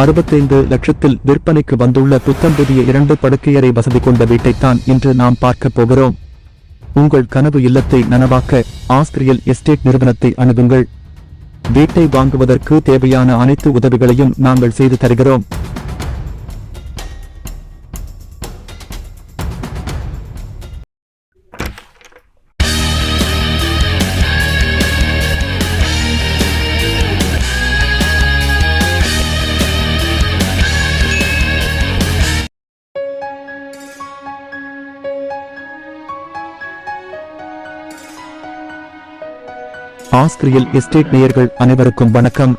அறுபத்தைந்து லட்சத்தில் விற்பனைக்கு வந்துள்ள புத்தம் புதிய இரண்டு படுக்கையறை வசதி கொண்ட வீட்டைத்தான் இன்று நாம் பார்க்கப் போகிறோம். உங்கள் கனவு இல்லத்தை நனவாக்க ஆஸ்திரியல் எஸ்டேட் நிறுவனத்தை அணுகுங்கள். வீட்டை வாங்குவதற்கு தேவையான அனைத்து உதவிகளையும் நாங்கள் செய்து தருகிறோம். ஆஸ்கிரியல் எஸ்டேட் நேயர்கள் அனைவருக்கும் வணக்கம்.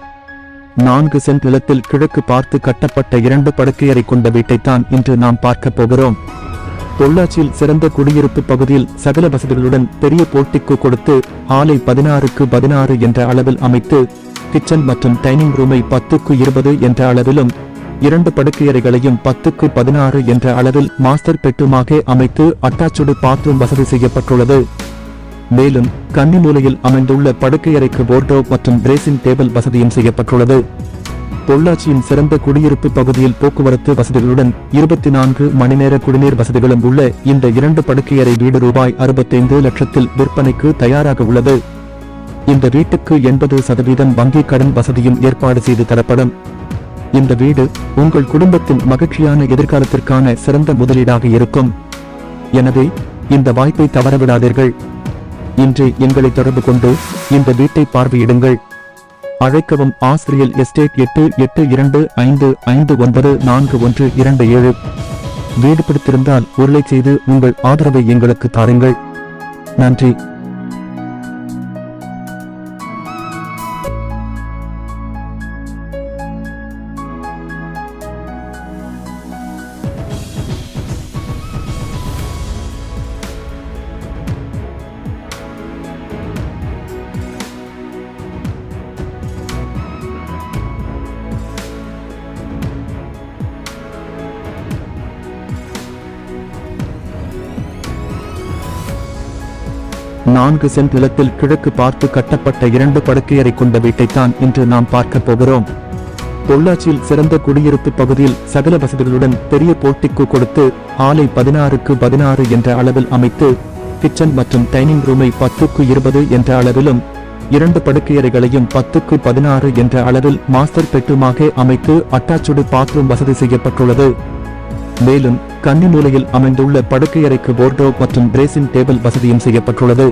நான்கு சென்ட் நிலத்தில் கிழக்கு பார்த்து கட்டப்பட்ட இரண்டு படுக்கையறை கொண்ட வீட்டைத்தான் இன்று நாம் பார்க்கப் போகிறோம். பொள்ளாச்சியில் சிறந்த குடியிருப்பு பகுதியில் சகல வசதிகளுடன் பெரிய போட்டிக்கு கொடுத்து ஆலை பதினாறுக்கு பதினாறு என்ற அளவில் அமைத்து கிச்சன் மற்றும் டைனிங் ரூமை பத்துக்கு இருபது என்ற அளவிலும் இரண்டு படுக்கையறைகளையும் பத்துக்கு பதினாறு என்ற அளவில் மாஸ்டர் பெட்டுமாக அமைத்து அட்டாச்சுடு பாத்ரூம் வசதி செய்யப்பட்டுள்ளது. மேலும் கன்னிமூலையில் அமைந்துள்ள படுக்கையறைக்கு போர்டோ மற்றும் டிரெசிங் டேபிள் வசதியும் செய்யப்பட்டுள்ளது. பொள்ளாச்சியின் சிறந்த குடியிருப்பு பகுதியில் போக்குவரத்து வசதிகளுடன் இருபத்தி நான்கு மணி நேர குடிநீர் வசதிகளும் உள்ள இந்த இரண்டு படுக்கையறை வீடு ரூபாய் அறுபத்தைந்து லட்சத்தில் விற்பனைக்கு தயாராக உள்ளது. இந்த வீட்டுக்கு எண்பது சதவீதம் வங்கி கடன் வசதியும் ஏற்பாடு செய்து தரப்படும். இந்த வீடு உங்கள் குடும்பத்தின் மகிழ்ச்சியான எதிர்காலத்திற்கான சிறந்த முதலீடாக இருக்கும். எனவே இந்த வாய்ப்பை தவறவிடாதீர்கள். இன்று எங்களை தொடர்பு கொண்டு இந்த வீட்டை பார்வையிடுங்கள். அழைக்கவும் ஆஸ்திரியல் எஸ்டேட் எட்டு எட்டு இரண்டு ஐந்து ஐந்து ஒன்பது நான்கு ஒன்று இரண்டு ஏழு. வீடு பிடித்திருந்தால் உருளை செய்து உங்கள் ஆதரவை எங்களுக்கு தாருங்கள். நன்றி. நான்கு சென்ட் கிழக்கு பார்த்து கட்டப்பட்ட இரண்டு படுக்கையறை கொண்ட வீட்டைத்தான் இன்று நாம் பார்க்கப் போகிறோம். பொள்ளாச்சியில் சிறந்த குடியிருப்பு பகுதியில் சகல வசதிகளுடன் பெரிய போட்டிக்கு கொடுத்து ஆலை பதினாறுக்கு பதினாறு என்ற அளவில் அமைத்து கிச்சன் மற்றும் டைனிங் ரூமை பத்துக்கு இருபது என்ற அளவிலும் இரண்டு படுக்கையறைகளையும் பத்துக்கு பதினாறு என்ற அளவில் மாஸ்டர் பெட்ரூமாக அமைத்து அட்டாச்சுடு பாத்ரூம் வசதி செய்யப்பட்டுள்ளது. மேலும் கன்னிமூலையில் அமைந்துள்ள படுக்கையறைக்கு போர்டோ மற்றும் பிரேசிங் டேபிள் வசதியும் செய்யப்பட்டுள்ளது.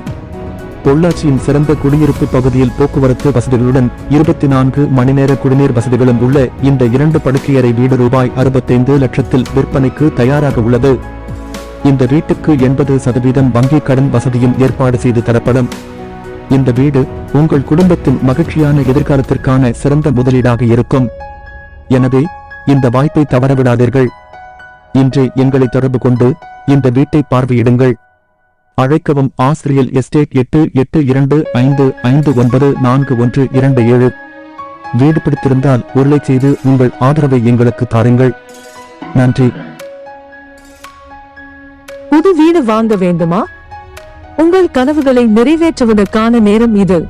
பொள்ளாச்சியின் சிறந்த குடியிருப்பு பகுதியில் போக்குவரத்து வசதிகளுடன் இருபத்தி நான்கு மணி நேர குடிநீர் வசதிகளும் உள்ள இந்த இரண்டு படுக்கையறை வீடு ரூபாய் அறுபத்தைந்து லட்சத்தில் விற்பனைக்கு தயாராக உள்ளது. இந்த வீட்டுக்கு எண்பது சதவீதம் வங்கி கடன் வசதியும் ஏற்பாடு செய்து தரப்படும். இந்த வீடு உங்கள் குடும்பத்தின் மகிழ்ச்சியான எதிர்காலத்திற்கான சிறந்த முதலீடாக இருக்கும். எனவே இந்த வாய்ப்பை தவறவிடாதீர்கள். இன்று எங்களை தொடர்பு கொண்டு இந்த வீட்டை பார்வையிடுங்கள். அழைக்கவும் ஆஸ்திரியல் எஸ்டேட் எட்டு எட்டு இரண்டு ஐந்து ஐந்து ஒன்பது நான்கு ஒன்று இரண்டு ஏழு. வீடு பிடித்திருந்தால் உருளை செய்து உங்கள் ஆதரவை எங்களுக்கு தாருங்கள். நன்றி. புது வீடு வாங்க வேண்டுமா? உங்கள் கனவுகளை நிறைவேற்றுவதற்கான நேரம் இது.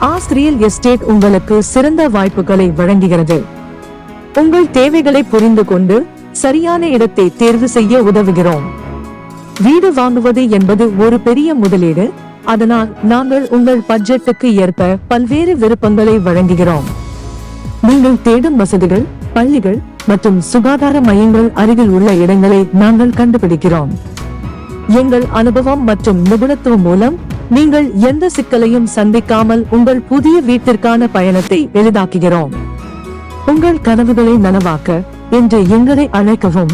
ஆஸ்திரியல் எஸ்டேட் உங்களுக்கு சிறந்த வாய்ப்புகளை வழங்குகிறது. உங்கள் தேவைகளை புரிந்து கொண்டு சரியான இடத்தை தேர்வு செய்ய உதவுகிறோம். வீடு வாங்குவது என்பது ஒரு பெரிய முதலீடு. அதனால் நாங்கள் உங்கள் பட்ஜெட்டுக்கு ஏற்ப பல்வேறு விருப்பங்களை வழங்குகிறோம். நீங்கள் தேடும் வசதிகள் பள்ளிகள் மற்றும் சுகாதார மையங்கள் அருகில் உள்ள இடங்களை நாங்கள் கண்டுபிடிக்கிறோம். எங்கள் அனுபவம் மற்றும் நிபுணத்துவம் மூலம் நீங்கள் எந்த சிக்கலையும் சந்திக்காமல் உங்கள் புதிய வீட்டிற்கான பயணத்தை எளிதாக்குகிறோம். உங்கள் கனவுகளை நனவாக்க என்று எங்களை அழைக்கவும்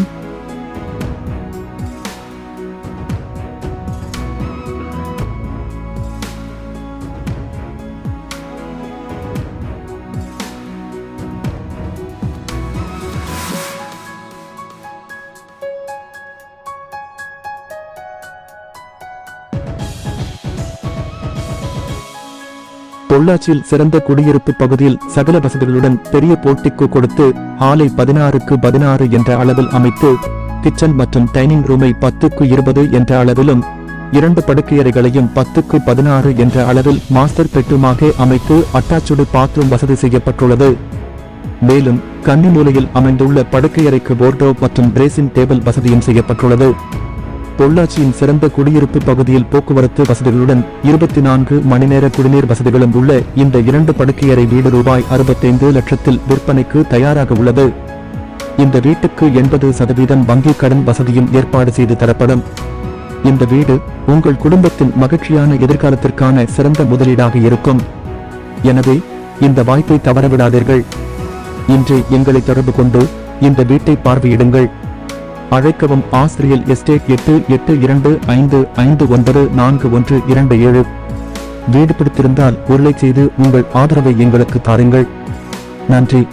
பொள்ளாச்சியில் சிறந்த குடியிருப்பு பகுதியில் சகல வசதிகளுடன் பெரிய போட்டிக்கு கொடுத்து ஆலை பதினாறுக்கு பதினாறு என்ற அளவில் அமைத்து கிச்சன் மற்றும் டைனிங் ரூமை பத்துக்கு இருபது என்ற அளவிலும் இரண்டு படுக்கையறைகளையும் பத்துக்கு பதினாறு என்ற அளவில் மாஸ்டர் பெட்ரூமாக அமைத்து அட்டாச்சுடு பாத்ரூம் வசதி செய்யப்பட்டுள்ளது. மேலும் கன்னி மூலையில் அமைந்துள்ள படுக்கையறைக்கு போர்டோ மற்றும் பிரேசின் டேபிள் வசதியும் செய்யப்பட்டுள்ளது. பொள்ளாச்சியின் சிறந்த குடியிருப்பு பகுதியில் போக்குவரத்து வசதிகளுடன் இருபத்தி நான்கு மணி நேர குடிநீர் வசதிகளும் உள்ள இந்த இரண்டு படுக்கையறை வீடு ரூபாய் அறுபத்தைந்து லட்சத்தில் விற்பனைக்கு தயாராக உள்ளது. இந்த வீட்டுக்கு எண்பது சதவீதம் வங்கிக் கடன் வசதியும் ஏற்பாடு செய்து தரப்படும். இந்த வீடு உங்கள் குடும்பத்தின் மகிழ்ச்சியான எதிர்காலத்திற்கான சிறந்த முதலீடாக இருக்கும். எனவே இந்த வாய்ப்பை தவறவிடாதீர்கள். இன்று எங்களை தொடர்பு கொண்டு இந்த வீட்டை பார்வையிடுங்கள். அழைக்கவும் ஆசிரியர் எஸ்டேட் எட்டு எட்டு இரண்டு ஐந்து ஐந்து ஒன்பது நான்கு ஒன்று இரண்டு ஏழு. வீடு பிடித்திருந்தால் உருளை செய்து உங்கள் ஆதரவை எங்களுக்கு தாருங்கள். நன்றி.